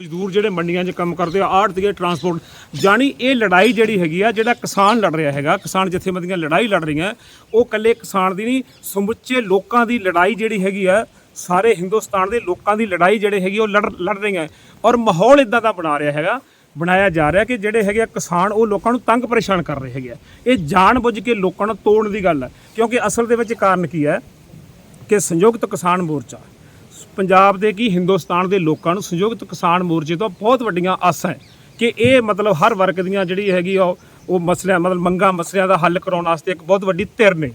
ਮਜ਼ਦੂਰ ਜਿਹੜੇ ਮੰਡੀਆਂ 'ਚ ਕੰਮ ਕਰਦੇ ਆ ਆੜਤੀਏ ਟਰਾਂਸਪੋਰਟ ਜਾਣੀ ਇਹ ਲੜਾਈ ਜਿਹੜੀ ਹੈਗੀ ਆ, ਜਿਹੜਾ ਕਿਸਾਨ ਲੜ ਰਿਹਾ ਹੈਗਾ, ਕਿਸਾਨ ਜਥੇਬੰਦੀਆਂ ਲੜਾਈ ਲੜ ਰਹੀਆਂ, ਉਹ ਇਕੱਲੇ ਕਿਸਾਨ ਦੀ ਨਹੀਂ, ਸਮੁੱਚੇ ਲੋਕਾਂ ਦੀ ਲੜਾਈ ਜਿਹੜੀ ਹੈਗੀ ਆ, ਸਾਰੇ ਹਿੰਦੁਸਤਾਨ ਦੇ ਲੋਕਾਂ ਦੀ ਲੜਾਈ ਜਿਹੜੇ ਹੈਗੀ, ਉਹ ਲੜ ਲੜ ਰਹੀਆਂ। ਔਰ ਮਾਹੌਲ ਇਦਾਂ ਦਾ ਬਣਾ ਰਿਹਾ ਹੈਗਾ, ਬਣਾਇਆ ਜਾ ਰਿਹਾ ਕਿ ਜਿਹੜੇ ਹੈਗੇ ਆ ਕਿਸਾਨ, ਉਹ ਲੋਕਾਂ ਨੂੰ ਤੰਗ ਪਰੇਸ਼ਾਨ ਕਰ ਰਹੇ ਹੈਗੇ ਆ। ਇਹ ਜਾਣ ਬੁੱਝ ਕੇ ਲੋਕਾਂ ਨੂੰ ਤੋੜਨ ਦੀ ਗੱਲ ਹੈ ਕਿਉਂਕਿ ਅਸਲ ਦੇ ਵਿੱਚ ਕਾਰਨ ਕੀ ਹੈ ਕਿ ਸੰਯੁਕਤ ਕਿਸਾਨ ਮੋਰਚਾ ਪੰਜਾਬ ਦੇ ਕੀ ਹਿੰਦੁਸਤਾਨ ਦੇ ਲੋਕਾਂ ਨੂੰ ਸੰਯੁਕਤ ਕਿਸਾਨ ਮੋਰਚੇ ਤੋਂ ਬਹੁਤ ਵੱਡੀਆਂ ਆਸਾਂ ਹੈ ਕਿ ਇਹ ਮਤਲਬ ਹਰ ਵਰਗ ਦੀਆਂ ਜਿਹੜੀ ਹੈਗੀ ਆ ਉਹ- ਉਹ ਮਸਲਿਆਂ ਮਤਲਬ ਮੰਗਾਂ ਮਸਲਿਆਂ ਦਾ ਹੱਲ ਕਰਾਉਣ ਵਾਸਤੇ ਇੱਕ ਬਹੁਤ ਵੱਡੀ ਧਿਰ ਨੇ।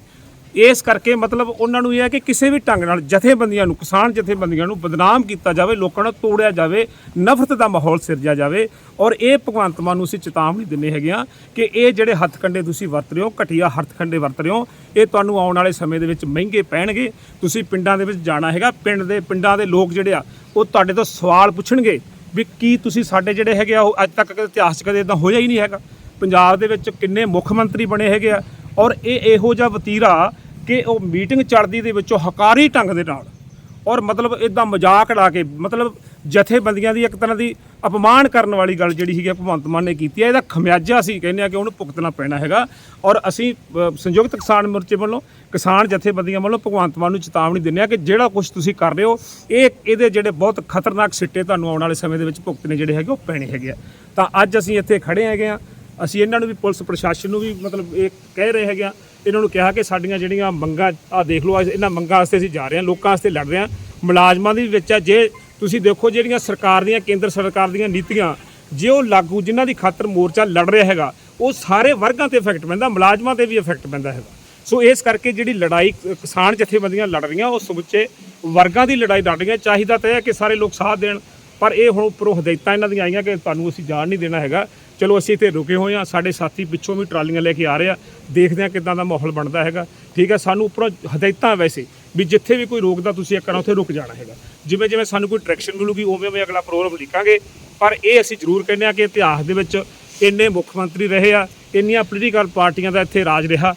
ਇਸ ਕਰਕੇ ਮਤਲਬ ਉਹਨਾਂ ਨੂੰ ਇਹ ਹੈ ਕਿ ਕਿਸੇ ਵੀ ਢੰਗ ਨਾਲ ਜਥੇਬੰਦੀਆਂ ਨੂੰ, ਕਿਸਾਨ ਜਥੇਬੰਦੀਆਂ ਨੂੰ ਬਦਨਾਮ ਕੀਤਾ ਜਾਵੇ, ਲੋਕਾਂ ਨੂੰ ਤੋੜਿਆ ਜਾਵੇ, ਨਫ਼ਰਤ ਦਾ ਮਾਹੌਲ ਸਿਰਜਿਆ ਜਾਵੇ। ਔਰ ਇਹ ਭਗਵੰਤ ਮਾਨ ਨੂੰ ਅਸੀਂ ਚੇਤਾਵਨੀ ਦਿੰਦੇ ਹੈਗੇ ਆ ਕਿ ਇਹ ਜਿਹੜੇ ਹੱਥਕੰਡੇ ਤੁਸੀਂ ਵਰਤ ਰਹੇ ਹੋ, ਘਟੀਆ ਹੱਥਕੰਡੇ ਵਰਤ ਰਹੇ ਹੋ, ਇਹ ਤੁਹਾਨੂੰ ਆਉਣ ਵਾਲੇ ਸਮੇਂ ਦੇ ਵਿੱਚ ਮਹਿੰਗੇ ਪੈਣਗੇ। ਤੁਸੀਂ ਪਿੰਡਾਂ ਦੇ ਵਿੱਚ ਜਾਣਾ ਹੈਗਾ, ਪਿੰਡ ਦੇ, ਪਿੰਡਾਂ ਦੇ ਲੋਕ ਜਿਹੜੇ ਆ, ਉਹ ਤੁਹਾਡੇ ਤੋਂ ਸਵਾਲ ਪੁੱਛਣਗੇ ਵੀ ਕੀ ਤੁਸੀਂ ਸਾਡੇ ਜਿਹੜੇ ਹੈਗੇ ਆ, ਉਹ ਅੱਜ ਤੱਕ ਕਦੇ ਇਤਿਹਾਸ 'ਚ ਕਦੇ ਇਦਾਂ ਹੋਇਆ ਹੀ ਨਹੀਂ ਹੈਗਾ। ਪੰਜਾਬ ਦੇ ਵਿੱਚ ਕਿੰਨੇ ਮੁੱਖ ਮੰਤਰੀ ਬਣੇ ਹੈਗੇ ਆ। ਔਰ ਇਹ ਇਹੋ ਜਿਹਾ ਵਤੀਰਾ ਕਿ ਉਹ ਮੀਟਿੰਗ ਚੜਦੀ ਦੇ ਵਿੱਚੋਂ ਹਕਾਰੀ ਢੰਗ ਦੇ ਨਾਲ ਔਰ ਮਤਲਬ ਇਦਾਂ ਮਜ਼ਾਕ ਉਡਾ ਕੇ, ਮਤਲਬ ਜਥੇਬੰਦੀਆਂ ਦੀ ਇੱਕ ਤਰ੍ਹਾਂ ਦੀ ਅਪਮਾਨ ਕਰਨ ਵਾਲੀ ਗੱਲ ਜਿਹੜੀ ਹੈਗੀ ਆ ਭਗਵੰਤ ਮਾਨ ਨੇ ਕੀਤੀ ਹੈ। ਇਹਦਾ ਖਮਿਆਜਾ ਅਸੀਂ ਕਹਿੰਦੇ ਆ ਕਿ ਉਹਨੂੰ ਭੁਗਤਣਾ ਪੈਣਾ ਹੈਗਾ ਔਰ ਅਸੀਂ ਸੰਯੁਕਤ ਕਿਸਾਨ ਮੋਰਚੇ ਵੱਲੋਂ, ਕਿਸਾਨ ਜਥੇਬੰਦੀਆਂ ਵੱਲੋਂ ਭਗਵੰਤ ਮਾਨ ਨੂੰ ਚੇਤਾਵਨੀ ਦਿੰਦੇ ਆ ਕਿ ਜਿਹੜਾ ਕੁਝ ਤੁਸੀਂ ਕਰ ਰਹੇ ਹੋ, ਇਹ ਇਹਦੇ ਜਿਹੜੇ ਬਹੁਤ ਖਤਰਨਾਕ ਸਿੱਟੇ ਤੁਹਾਨੂੰ ਆਉਣ ਵਾਲੇ ਸਮੇਂ ਦੇ ਵਿੱਚ ਭੁਗਤਣੇ ਜਿਹੜੇ ਹੈਗੇ, ਉਹ ਪੈਣੇ ਹੈਗੇ ਆ। ਤਾਂ ਅੱਜ ਅਸੀਂ ਇੱਥੇ ਖੜੇ ਹੈਗੇ ਆ ਅਸੀਂ ਇਹਨਾਂ ਨੂੰ ਵੀ ਪੁਲਿਸ ਪ੍ਰਸ਼ਾਸਨ ਨੂੰ ਵੀ ਮਤਲਬ ਇਹ ਕਹਿ ਰਹੇ ਹੈਗੇ ਆ ਇਹਨਾਂ ਨੂੰ ਕਿਹਾ ਕਿ ਸਾਡੀਆਂ ਜਿਹੜੀਆਂ ਮੰਗਾਂ ਆ ਦੇਖ ਲਓ, ਅੱਜ ਇਹਨਾਂ ਮੰਗਾਂ ਵਾਸਤੇ ਅਸੀਂ ਜਾ ਰਹੇ ਹਾਂ, ਲੋਕਾਂ ਵਾਸਤੇ ਲੜ ਰਹੇ ਹਾਂ। ਮੁਲਾਜ਼ਮਾਂ ਦੀ ਵਿੱਚ ਆ, ਜੇ ਤੁਸੀਂ ਦੇਖੋ ਜਿਹੜੀਆਂ ਸਰਕਾਰ ਦੀਆਂ, ਕੇਂਦਰ ਸਰਕਾਰ ਦੀਆਂ ਨੀਤੀਆਂ, ਜੇ ਉਹ ਲਾਗੂ, ਜਿਨ੍ਹਾਂ ਦੀ ਖਾਤਰ ਮੋਰਚਾ ਲੜ ਰਿਹਾ ਹੈਗਾ, ਉਹ ਸਾਰੇ ਵਰਗਾਂ ਤੇ ਇਫੈਕਟ ਪੈਂਦਾ, ਮੁਲਾਜ਼ਮਾਂ ਤੇ ਵੀ ਇਫੈਕਟ ਪੈਂਦਾ ਹੈਗਾ। ਸੋ ਇਸ ਕਰਕੇ ਜਿਹੜੀ ਲੜਾਈ ਕਿਸਾਨ ਜਥੇਬੰਦੀਆਂ ਲੜ ਰਹੀਆਂ, ਉਹ ਸਮੁੱਚੇ ਵਰਗਾਂ ਦੀ ਲੜਾਈ ਲੜ ਰਹੀਆਂ। ਚਾਹੀਦਾ ਤਾਂ ਇਹ ਹੈ ਕਿ ਸਾਰੇ ਲੋਕ ਸਾਥ ਦੇਣ, ਪਰ ਇਹ ਹੁਣ ਉੱਪਰੋਂ ਹਦਾਇਤਾਂ ਇਹਨਾਂ ਦੀਆਂ ਆਈਆਂ ਕਿ ਤੁਹਾਨੂੰ ਅਸੀਂ ਜਾਣ ਨਹੀਂ ਦੇਣਾ ਹੈਗਾ। ਚਲੋ ਅਸੀਂ ਇੱਥੇ ਰੁਕੇ ਹੋਏ ਆ ਸਾਡੇ ਸਾਥੀ ਪਿੱਛੋਂ ਵੀ ਟਰਾਲੀਆਂ ਲੈ ਕੇ ਆ ਰਹੇ ਆ, ਦੇਖਦੇ ਆ ਕਿਦਾਂ ਦਾ ਮਾਹੌਲ ਬਣਦਾ ਹੈਗਾ। ਠੀਕ ਹੈ, ਸਾਨੂੰ ਉੱਪਰੋਂ ਹਦਾਇਤਾਂ ਵੈਸੇ ਵੀ ਜਿੱਥੇ ਵੀ ਕੋਈ ਰੋਕਦਾ ਤੁਸੀਂ ਇੱਕ ਵਾਰ ਉੱਥੇ ਰੁਕ ਜਾਣਾ ਹੈਗਾ। ਜਿਵੇਂ ਜਿਵੇਂ ਸਾਨੂੰ ਕੋਈ ਡਾਇਰੈਕਸ਼ਨ ਮਿਲੂਗੀ, ਉਵੇਂ ਉਵੇਂ ਅਗਲਾ ਪ੍ਰੋਗਰਾਮ ਲਿਖਾਂਗੇ। ਪਰ ਇਹ ਅਸੀਂ ਜ਼ਰੂਰ ਕਹਿੰਦੇ ਆ ਕਿ ਇਤਿਹਾਸ ਦੇ ਵਿੱਚ ਇੰਨੇ ਮੁੱਖ ਮੰਤਰੀ ਰਹੇ ਆ, ਇੰਨੀਆਂ ਪੋਲੀਟੀਕਲ ਪਾਰਟੀਆਂ ਦਾ ਇੱਥੇ ਰਾਜ ਰਿਹਾ।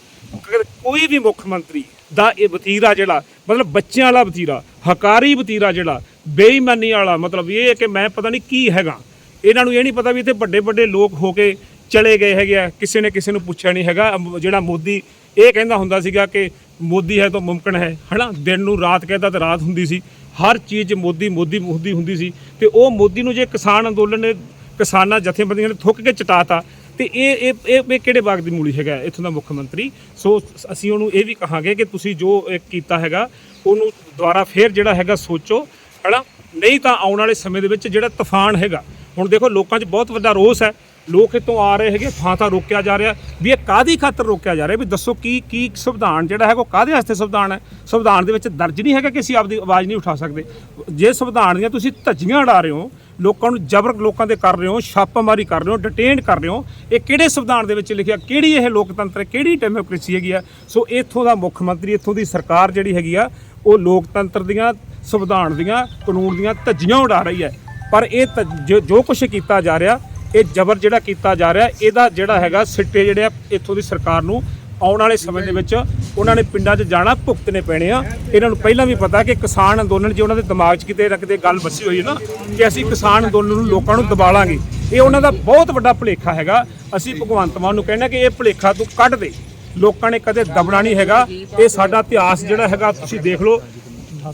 ਕੋਈ ਵੀ ਮੁੱਖ ਮੰਤਰੀ ਦਾ ਇਹ ਵਤੀਰਾ ਜਿਹੜਾ, ਮਤਲਬ ਬੱਚਿਆਂ ਵਾਲਾ ਵਤੀਰਾ, ਹਕਾਰੀ ਵਤੀਰਾ ਜਿਹੜਾ, ਬੇਈਮਾਨੀ ਵਾਲਾ, ਮਤਲਬ ਇਹ ਹੈ ਕਿ ਮੈਂ ਪਤਾ ਨਹੀਂ ਕੀ ਹੈਗਾ। ਇਹਨਾਂ ਨੂੰ ਇਹ ਨਹੀਂ ਪਤਾ ਵੀ ਇੱਥੇ ਵੱਡੇ ਵੱਡੇ ਲੋਕ ਹੋ ਕੇ ਚਲੇ ਗਏ ਹੈਗੇ ਆ, ਕਿਸੇ ਨੇ ਕਿਸੇ ਨੂੰ ਪੁੱਛਿਆ ਨਹੀਂ ਹੈਗਾ। ਜਿਹੜਾ ਮੋਦੀ, ਇਹ ਕਹਿੰਦਾ ਹੁੰਦਾ ਸੀਗਾ ਕਿ ਮੋਦੀ ਹੈ ਤਾਂ ਮੁਮਕਨ ਹੈ। ਹਨਾ? ਦਿਨ ਨੂੰ ਰਾਤ ਕਹਿੰਦਾ ਤਾਂ ਰਾਤ ਹੁੰਦੀ ਸੀ। ਹਰ ਚੀਜ਼ ਮੋਦੀ ਮੋਦੀ ਮੋਦੀ ਹੁੰਦੀ ਸੀ। ਤੇ ਉਹ ਮੋਦੀ ਨੂੰ ਜੇ ਕਿਸਾਨ ਅੰਦੋਲਨ ਨੇ ਕਿਸਾਨਾਂ, ਜਥੇਬੰਦੀਆਂ ਨੇ ਥੁੱਕ ਕੇ ਚਟਾਤਾ, ਤੇ ਇਹ ਇਹ ਇਹ ਇਹ ਕਿਹੜੇ ਬਾਗ ਦੀ ਮੂਲੀ ਹੈਗਾ ਇੱਥੋਂ ਦਾ ਮੁੱਖ ਮੰਤਰੀ? ਸੋ ਅਸੀਂ ਉਹਨੂੰ ਇਹ ਵੀ ਕਹਾਂਗੇ ਕਿ ਤੁਸੀਂ ਜੋ ਕੀਤਾ ਹੈਗਾ, ਉਹਨੂੰ ਦੁਬਾਰਾ ਫੇਰ ਜਿਹੜਾ ਹੈਗਾ ਸੋਚੋ। ਹੈਨਾ? ਨਹੀਂ ਤਾਂ ਆਉਣ ਵਾਲੇ ਸਮੇਂ ਦੇ ਵਿੱਚ ਜਿਹੜਾ ਤੂਫਾਨ ਹੈਗਾ ਹੁਣ ਦੇਖੋ ਲੋਕਾਂ 'ਚ ਬਹੁਤ ਵੱਡਾ ਰੋਸ ਹੈ। ਲੋਕ ਇੱਥੋਂ ਆ ਰਹੇ ਹੈਗੇ, ਥਾਂ ਥਾਂ ਰੋਕਿਆ ਜਾ ਰਿਹਾ। ਵੀ ਇਹ ਕਾਦੀ ਖਾਤਰ ਰੋਕਿਆ ਜਾ ਰਿਹਾ? ਵੀ ਦੱਸੋ ਕੀ ਕੀ ਸੰਵਿਧਾਨ ਜਿਹੜਾ ਹੈਗਾ ਉਹ ਕਾਦੇ ਵਾਸਤੇ ਸੰਵਿਧਾਨ ਹੈ? ਸੰਵਿਧਾਨ ਦੇ ਵਿੱਚ ਦਰਜ ਨਹੀਂ ਹੈਗਾ ਕਿ ਅਸੀਂ ਆਪਦੀ ਆਵਾਜ਼ ਨਹੀਂ ਉਠਾ ਸਕਦੇ। ਜੇ ਸੰਵਿਧਾਨ ਦੀਆਂ ਤੁਸੀਂ ਧੱਜੀਆਂ ਉਡਾ ਰਹੇ ਹੋ, ਲੋਕਾਂ ਨੂੰ ਜ਼ਬਰ ਲੋਕਾਂ ਦੇ ਕਰ ਰਹੇ ਹੋ, ਛਾਪਾਮਾਰੀ ਕਰ ਰਹੇ ਹੋ ਡਿਟੇਨ ਕਰ ਰਹੇ ਹੋ, ਇਹ ਕਿਹੜੇ ਸੰਵਿਧਾਨ ਦੇ ਵਿੱਚ ਲਿਖਿਆ? ਕਿਹੜੀ ਇਹ ਲੋਕਤੰਤਰ ਕਿਹੜੀ ਡੈਮੋਕ੍ਰੇਸੀ ਹੈਗੀ ਆ? ਸੋ ਇੱਥੋਂ ਦਾ ਮੁੱਖ ਮੰਤਰੀ, ਇੱਥੋਂ ਦੀ ਸਰਕਾਰ ਜਿਹੜੀ ਹੈਗੀ ਆ, ਉਹ ਲੋਕਤੰਤਰ ਦੀਆਂ, ਸੰਵਿਧਾਨ ਦੀਆਂ, ਕਾਨੂੰਨ ਦੀਆਂ ਧੱਜੀਆਂ ਉਡਾ ਰਹੀ ਹੈ। ਪਰ ਇਹ ਧੱਜ- ਜੋ- ਜੋ ਕੁਝ ਕੀਤਾ ਜਾ ਰਿਹਾ, ਇਹ ਜ਼ਬਰ ਜਿਹੜਾ ਕੀਤਾ ਜਾ ਰਿਹਾ, ਇਹਦਾ ਜਿਹੜਾ ਹੈਗਾ ਸਿੱਟੇ ਜਿਹੜੇ ਆ, ਇੱਥੋਂ ਦੀ ਸਰਕਾਰ ਨੂੰ ਆਉਣ ਵਾਲੇ ਸਮੇਂ ਦੇ ਵਿੱਚ ਉਹਨਾਂ ਨੇ ਪਿੰਡਾਂ 'ਚ ਜਾਣਾ ਭੁਗਤਣੇ ਪੈਣੇ ਆ। ਇਹਨਾਂ ਨੂੰ ਪਹਿਲਾਂ ਵੀ ਪਤਾ ਕਿ ਕਿਸਾਨ ਅੰਦੋਲਨ ਜੇ ਉਹਨਾਂ ਦੇ ਦਿਮਾਗ 'ਚ ਕਿਤੇ ਨਾ ਕਿਤੇ ਗੱਲ ਵਸੀ ਹੋਈ ਹੈ ਨਾ, ਕਿ ਅਸੀਂ ਕਿਸਾਨ ਅੰਦੋਲਨ ਨੂੰ ਲੋਕਾਂ ਨੂੰ ਦਬਾਲਾਂਗੇ ਇਹ ਉਹਨਾਂ ਦਾ ਬਹੁਤ ਵੱਡਾ ਭੁਲੇਖਾ ਹੈਗਾ। ਅਸੀਂ ਭਗਵੰਤ ਮਾਨ ਨੂੰ ਕਹਿੰਦੇ ਕਿ ਇਹ ਭੁਲੇਖਾ ਤੂੰ ਕੱਢ ਦੇ। ਲੋਕਾਂ ਨੇ ਕਦੇ ਦਬਣਾ ਨਹੀਂ ਹੈਗਾ। ਇਹ ਸਾਡਾ ਇਤਿਹਾਸ ਜਿਹੜਾ ਹੈਗਾ, ਤੁਸੀਂ ਦੇਖ ਲਓ।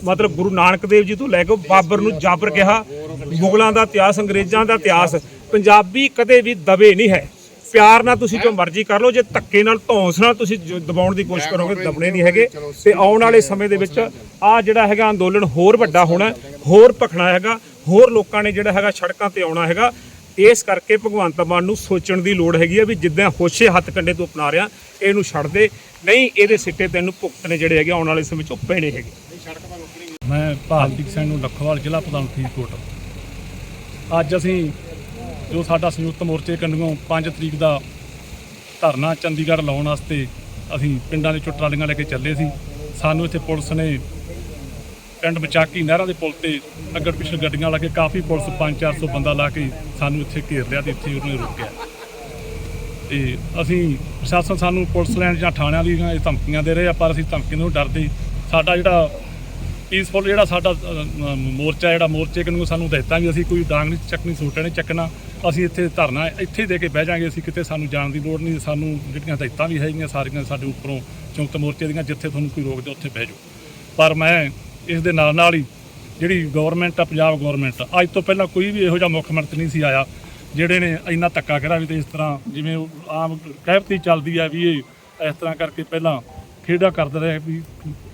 ਮਤਲਬ ਗੁਰੂ ਨਾਨਕ ਦੇਵ ਜੀ ਤੋਂ ਲੈ ਕੇ ਬਾਬਰ ਨੂੰ ਜਾਬਰ ਕਿਹਾ। ਮੁਗਲਾਂ ਦਾ ਇਤਿਹਾਸ ਅੰਗਰੇਜ਼ਾਂ ਦਾ ਇਤਿਹਾਸ ਪੰਜਾਬੀ ਕਦੇ ਵੀ ਦਬੇ ਨਹੀਂ ਹੈ। ਪਿਆਰ ਨਾਲ ਤੁਸੀਂ ਜੋ ਮਰਜ਼ੀ ਕਰ ਲਓ ਜੇ ਧੱਕੇ ਨਾਲ ਧੌਂਸ ਨਾਲ ਤੁਸੀਂ ਜੋ ਦਬਾਉਣ ਦੀ ਕੋਸ਼ਿਸ਼ ਕਰੋਗੇ ਦਬਣੇ ਨਹੀਂ ਹੈਗੇ। ਤੇ ਆਉਣ ਵਾਲੇ ਸਮੇਂ ਦੇ ਵਿੱਚ ਆ ਜਿਹੜਾ ਹੈਗਾ ਅੰਦੋਲਨ ਹੋਰ ਵੱਡਾ ਹੋਣਾ ਹੈ, ਹੋਰ ਭਖਣਾ ਹੈਗਾ ਹੋਰ ਲੋਕਾਂ ਨੇ ਜਿਹੜਾ ਹੈਗਾ ਸੜਕਾਂ ਤੇ ਆਉਣਾ ਹੈਗਾ ਇਸ ਕਰਕੇ ਭਗਵੰਤ ਮਾਨ ਨੂੰ ਸੋਚਣ ਦੀ ਲੋੜ ਹੈਗੀ ਆ ਵੀ ਜਿੱਦਾਂ ਹੋਸ਼ੇ ਹੱਥ ਕੰਡੇ ਤੋਂ ਅਪਣਾ ਰਿਆ ਇਹਨੂੰ ਛੱਡ ਦੇ ਨਹੀਂ ਇਹਦੇ ਸਿੱਟੇ ਤੈਨੂੰ ਭੁਗਤਣੇ ਜਿਹੜੇ ਹੈਗੇ ਆਉਣ ਵਾਲੇ ਸਮੇਂ 'ਚ ਪੈਣੇ ਹੈਗੇ। ਮੈਂ ਭਾਰਤੀਕ ਸਿੰਘ ਨੂੰ ਲੱਖੋਵਾਲ ਜ਼ਿਲ੍ਹਾ ਪ੍ਰਧਾਨ ਫਰੀਦਕੋਟ। ਅੱਜ ਅਸੀਂ ਜੋ ਸਾਡਾ ਸੰਯੁਕਤ ਮੋਰਚੇ ਕੰਨਿਓ 5 ਤਰੀਕ ਦਾ ਧਰਨਾ ਚੰਡੀਗੜ੍ਹ ਲਾਉਣ ਵਾਸਤੇ ਅਸੀਂ ਪਿੰਡਾਂ ਦੇ ਚੋਂ ਟਰਾਲੀਆਂ ਲੈ ਕੇ ਚੱਲੇ ਸੀ। ਸਾਨੂੰ ਇੱਥੇ ਪੁਲਿਸ ਨੇ ਪਿੰਡ ਬਚਾਕੀ ਨਹਿਰਾਂ ਦੇ ਪੁਲ ਤੇ ਅੱਗੜ ਪਿਛੜ ਗੱਡੀਆਂ ਲਾ ਕੇ ਕਾਫੀ ਪੁਲਿਸ 5-400 ਬੰਦਾ ਲਾ ਕੇ ਸਾਨੂੰ ਇੱਥੇ ਘੇਰ ਲਿਆ ਤੇ ਇੱਥੇ ਉਹਨੇ ਰੋਕਿਆ। ਤੇ ਅਸੀਂ ਪ੍ਰਸ਼ਾਸਨ ਸਾਨੂੰ ਪੁਲਿਸ ਲੈਣ ਜਾਂ ਥਾਣਿਆਂ ਦੀਆਂ ਧਮਕੀਆਂ ਦੇ ਰਹੇ ਆ, ਪਰ ਅਸੀਂ ਧਮਕੀ ਨੂੰ ਡਰਦੇ। ਸਾਡਾ ਜਿਹੜਾ ਪੀਸਫੁਲ ਜਿਹੜਾ ਸਾਡਾ ਮੋਰਚਾ ਜਿਹੜਾ ਮੋਰਚੇ ਨੂੰ ਸਾਨੂੰ ਦਿੱਤਾ ਵੀ ਅਸੀਂ ਕੋਈ ਡਾਂਗ ਨਹੀਂ ਚੱਕਣੀ ਸੂਟਾ ਨਹੀਂ ਚੱਕਣਾ, ਅਸੀਂ ਇੱਥੇ ਧਰਨਾ ਇੱਥੇ ਹੀ ਦੇ ਕੇ ਬਹਿ ਜਾਾਂਗੇ, ਅਸੀਂ ਕਿਤੇ ਸਾਨੂੰ ਜਾਣ ਦੀ ਲੋੜ ਨਹੀਂ, ਸਾਨੂੰ ਜਿਹੜੀਆਂ ਹਦਾਇਤਾਂ ਵੀ ਹੈਗੀਆਂ ਸਾਰੀਆਂ ਸਾਡੇ ਉੱਪਰੋਂ ਚੌਂਕ ਮੋਰਚੇ ਦੀਆਂ, ਜਿੱਥੇ ਤੁਹਾਨੂੰ ਕੋਈ ਰੋਕਦੇ ਉੱਥੇ ਬਹਿ ਜਾਓ। ਪਰ ਮੈਂ ਇਸ ਦੇ ਨਾਲ ਨਾਲ ਹੀ ਜਿਹੜੀ ਗਵਰਨਮੈਂਟ ਆ, ਪੰਜਾਬ ਗਵਰਨਮੈਂਟ ਅੱਜ ਤੋਂ ਪਹਿਲਾਂ ਕੋਈ ਵੀ ਇਹੋ ਜਿਹਾ ਮੁੱਖ ਮੰਤਰੀ ਨਹੀਂ ਸੀ ਆਇਆ, ਜਿਹੜੇ ਨੇ ਇੰਨਾ ਧੱਕਾ ਕਰਿਆ ਵੀ ਤੇ ਇਸ ਤਰ੍ਹਾਂ ਜਿਵੇਂ ਆਮ ਕਹਿਵਤੀ ਚੱਲਦੀ ਆ ਵੀ ਇਹ ਇਸ ਤਰ੍ਹਾਂ ਕਰਕੇ ਪਹਿਲਾਂ ਖੇਡਾ ਕਰਦੇ ਰਹੇ ਵੀ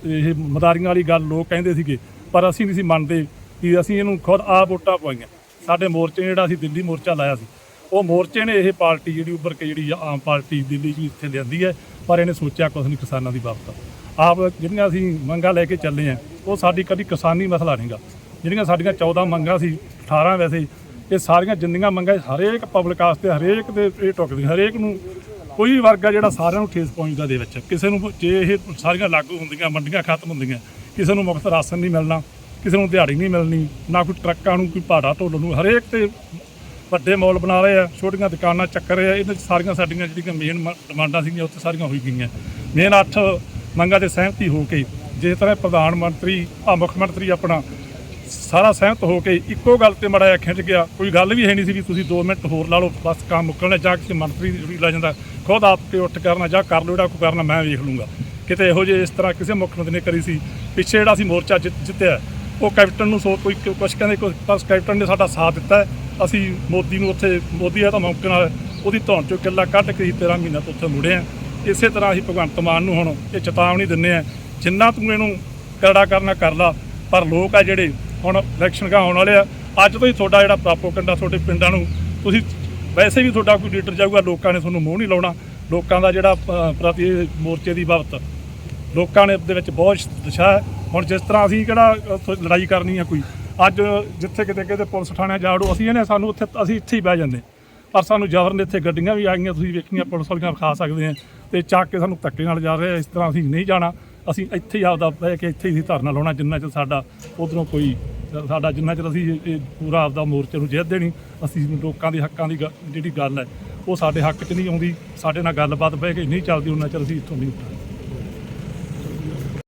ਇਹ ਮਦਾਰੀਆਂ ਵਾਲੀ ਗੱਲ ਲੋਕ ਕਹਿੰਦੇ ਸੀਗੇ, ਪਰ ਅਸੀਂ ਨਹੀਂ ਸੀ ਮੰਨਦੇ ਕਿ ਅਸੀਂ ਇਹਨੂੰ ਖੁਦ ਆਪ ਵੋਟਾਂ ਪਵਾਈਆਂ। ਸਾਡੇ ਮੋਰਚੇ ਨੇ ਜਿਹੜਾ ਅਸੀਂ ਦਿੱਲੀ ਮੋਰਚਾ ਲਾਇਆ ਸੀ, ਉਹ ਮੋਰਚੇ ਨੇ ਇਹ ਪਾਰਟੀ ਜਿਹੜੀ ਉੱਭਰ ਕੇ ਜਿਹੜੀ ਆਮ ਪਾਰਟੀ ਦਿੱਲੀ 'ਚ ਇੱਥੇ ਲਿਆਂਦੀ ਹੈ, ਪਰ ਇਹਨੇ ਸੋਚਿਆ ਕੁਛ ਨਹੀਂ ਕਿਸਾਨਾਂ ਦੀ ਬਾਬਤ। ਆਪ ਜਿਹੜੀਆਂ ਅਸੀਂ ਮੰਗਾਂ ਲੈ ਕੇ ਚੱਲੇ ਆ ਉਹ ਸਾਡੀ ਕਦੀ ਕਿਸਾਨੀ ਮਸਲਾ ਨਹੀਂਗਾ। ਜਿਹੜੀਆਂ ਸਾਡੀਆਂ 14 ਮੰਗਾਂ ਸੀ 18 ਵੈਸੇ, ਇਹ ਸਾਰੀਆਂ ਜਿੰਨੀਆਂ ਮੰਗਾਂ ਹਰੇਕ ਪਬਲਿਕ ਵਾਸਤੇ ਹਰੇਕ ਦੇ ਇਹ ਟੁੱਕਦੀਆਂ ਹਰੇਕ ਨੂੰ ਕੋਈ ਵੀ ਵਰਗ ਆ ਜਿਹੜਾ ਸਾਰਿਆਂ ਨੂੰ ਠੇਸ ਪਹੁੰਚਦਾ ਦੇ ਵਿੱਚ। ਕਿਸੇ ਨੂੰ ਜੇ ਇਹ ਸਾਰੀਆਂ ਲਾਗੂ ਹੁੰਦੀਆਂ, ਮੰਡੀਆਂ ਖਤਮ ਹੁੰਦੀਆਂ, ਕਿਸੇ ਨੂੰ ਮੁਫਤ ਰਾਸ਼ਨ ਨਹੀਂ ਮਿਲਣਾ, ਕਿਸੇ ਨੂੰ ਦਿਹਾੜੀ ਨਹੀਂ ਮਿਲਣੀ, ਨਾ ਕੋਈ ਟਰੱਕਾਂ ਨੂੰ, ਕੋਈ ਭਾੜਾ ਢੋਲ ਨੂੰ, ਹਰੇਕ ਤੇ ਵੱਡੇ ਮੌਲ ਬਣਾ ਰਹੇ ਆ, ਛੋਟੀਆਂ ਦੁਕਾਨਾਂ ਚੱਕ ਰਹੇ ਆ ਇਹਨਾਂ 'ਚ ਸਾਰੀਆਂ ਸਾਡੀਆਂ ਜਿਹੜੀਆਂ ਮੇਨ ਡਿਮਾਂਡਾਂ ਸੀਗੀਆਂ, ਉੱਥੇ ਸਾਰੀਆਂ ਹੋਈ ਗਈਆਂ। ਮੇਨ 8 ਮੰਗਾਂ ਤੇ ਸਹਿਮਤੀ ਹੋ ਕੇ, ਜਿਸ ਤਰ੍ਹਾਂ ਪ੍ਰਧਾਨ ਮੰਤਰੀ ਆ ਮੁੱਖ ਮੰਤਰੀ ਆਪਣਾ ਸਾਰਾ ਸਹਿਮਤ ਹੋ ਕੇ ਇੱਕੋ ਗੱਲ ਤੇ ਮੜਾ ਖਿੱਚ ਗਿਆ, ਕੋਈ ਗੱਲ ਵੀ ਹੈ ਨਹੀਂ ਸੀ ਵੀ ਤੁਸੀਂ 2 ਮਿੰਟ ਹੋਰ ਲਾ ਲਓ, ਬਸ ਕੰਮ ਮੁੱਕਣਾ ਜਾਂ ਕਿਸੇ ਮੰਤਰੀ ਦੀ ਡਿਊਟੀ ਲੈ ਜਾਂਦਾ ਖੁਦ ਆਪ ਕੇ ਉੱਠ ਕਰਨਾ ਜਾਂ ਕਰ ਲਓ ਜਿਹੜਾ ਕੋਈ ਕਰਨਾ ਮੈਂ ਵੇਖ ਲੂੰਗਾ। ਕਿਤੇ ਇਹੋ ਜਿਹੇ ਇਸ ਤਰ੍ਹਾਂ ਕਿਸੇ ਮੁੱਖ ਮੰਤਰੀ ਨੇ ਕਰੀ ਸੀ, ਪਿੱਛੇ ਜਿਹੜਾ ਅਸੀਂ ਮੋਰਚਾ ਜਿੱਤ- ਜਿੱਤਿਆ, ਉਹ ਕੈਪਟਨ ਨੂੰ ਸੋ ਕੋਈ ਕੁਛ ਕਹਿੰਦੇ ਕੁਛ ਬਸ ਕੈਪਟਨ ਨੇ ਸਾਡਾ ਸਾਥ ਦਿੱਤਾ ਅਸੀਂ ਮੋਦੀ ਨੂੰ ਉੱਥੇ, ਮੋਦੀ ਆ ਤਾਂ ਮੌਕੇ ਨਾਲ ਉਹਦੀ ਧੌਣ ਚੋਂ ਕਿੱਲਾ ਕੱਢ ਕੇ ਹੀ 13 ਮਹੀਨਾ ਤੋਂ ਉੱਥੇ ਮੁੜੇ ਆ ਇਸੇ ਤਰ੍ਹਾਂ ਅਸੀਂ ਭਗਵੰਤ ਮਾਨ ਨੂੰ ਹੁਣ ਇਹ ਚੇਤਾਵਨੀ ਦਿੰਨੇ ਆ ਜਿੰਨਾ ਤੂੰ ਇਹਨੂੰ ਕਰੜਾ ਕਰਨਾ ਕਰ ਲਾ, ਪਰ ਲੋਕ ਆ ਜਿਹੜੇ ਹੁਣ ਇਲੈਕਸ਼ਨ ਕਾ ਆਉਣ ਵਾਲੇ ਆ, ਅੱਜ ਤੋਂ ਹੀ ਤੁਹਾਡਾ ਜਿਹੜਾ ਪ੍ਰਾਪੋਗੰਡਾ ਤੁਹਾਡੇ ਪਿੰਡਾਂ ਨੂੰ, ਤੁਸੀਂ ਵੈਸੇ ਵੀ ਤੁਹਾਡਾ ਕੋਈ ਲੀਡਰ ਜਾਊਗਾ, ਲੋਕਾਂ ਨੇ ਤੁਹਾਨੂੰ ਮੂੰਹ ਨਹੀਂ ਲਾਉਣਾ। ਲੋਕਾਂ ਦਾ ਜਿਹੜਾ ਪ੍ਰਤੀ ਮੋਰਚੇ ਦੀ ਬਾਬਤ ਲੋਕਾਂ ਨੇ ਦੇ ਵਿੱਚ ਬਹੁਤ ਦਿਸ਼ਾ ਹੈ। ਹੁਣ ਜਿਸ ਤਰ੍ਹਾਂ ਅਸੀਂ ਕਿਹੜਾ ਲੜਾਈ ਕਰਨੀ ਆ ਕੋਈ, ਅੱਜ ਜਿੱਥੇ ਕਿਤੇ ਕਿਤੇ ਪੁਲਿਸ ਥਾਣੇ ਜਾੜੋ ਅਸੀਂ ਇਹਨੇ ਸਾਨੂੰ ਉੱਥੇ, ਅਸੀਂ ਇੱਥੇ ਹੀ ਬਹਿ ਜਾਂਦੇ। ਪਰ ਸਾਨੂੰ ਜਬਰ ਨੇ ਇੱਥੇ ਗੱਡੀਆਂ ਵੀ ਆ ਗਈਆਂ, ਤੁਸੀਂ ਵੇਖੀਆਂ ਪੁਲਿਸ ਵਾਲੀਆਂ ਵਿਖਾ ਸਕਦੇ ਆ। ਤੇ ਚੱਕ ਕੇ ਸਾਨੂੰ ਧੱਕੇ ਨਾਲ ਜਾ ਰਹੇ ਆ, ਇਸ ਤਰ੍ਹਾਂ ਅਸੀਂ ਨਹੀਂ ਜਾਣਾ। ਅਸੀਂ ਇੱਥੇ ਹੀ ਆਪਦਾ ਬਹਿ ਕੇ ਇੱਥੇ ਹੀ ਧਰਨਾ ਲਾਉਣਾ, ਜਿੰਨਾ ਚਿਰ ਸਾਡਾ ਉਧਰੋਂ ਕੋਈ, ਸਾਡਾ ਜਿੰਨਾ ਚਿਰ ਅਸੀਂ ਇਹ- ਪੂਰਾ ਆਪਦਾ ਮੋਰਚੇ ਨੂੰ ਜਿੱਤ ਦੇਣੀ ਅਸੀਂ ਲੋਕਾਂ ਦੇ ਹੱਕਾਂ ਦੀ ਗ- ਜਿਹੜੀ ਗੱਲ ਹੈ, ਉਹ ਸਾਡੇ ਹੱਕ 'ਚ ਨਹੀਂ ਆਉਂਦੀ, ਸਾਡੇ ਨਾਲ ਗੱਲਬਾਤ ਬਹਿ ਕੇ ਨਹੀਂ ਚੱਲਦੀ, ਉਹਨਾਂ ਚਿਰ ਅਸੀਂ ਇੱਥੋਂ ਨਹੀਂ ਉੱਠਾਂਗੇ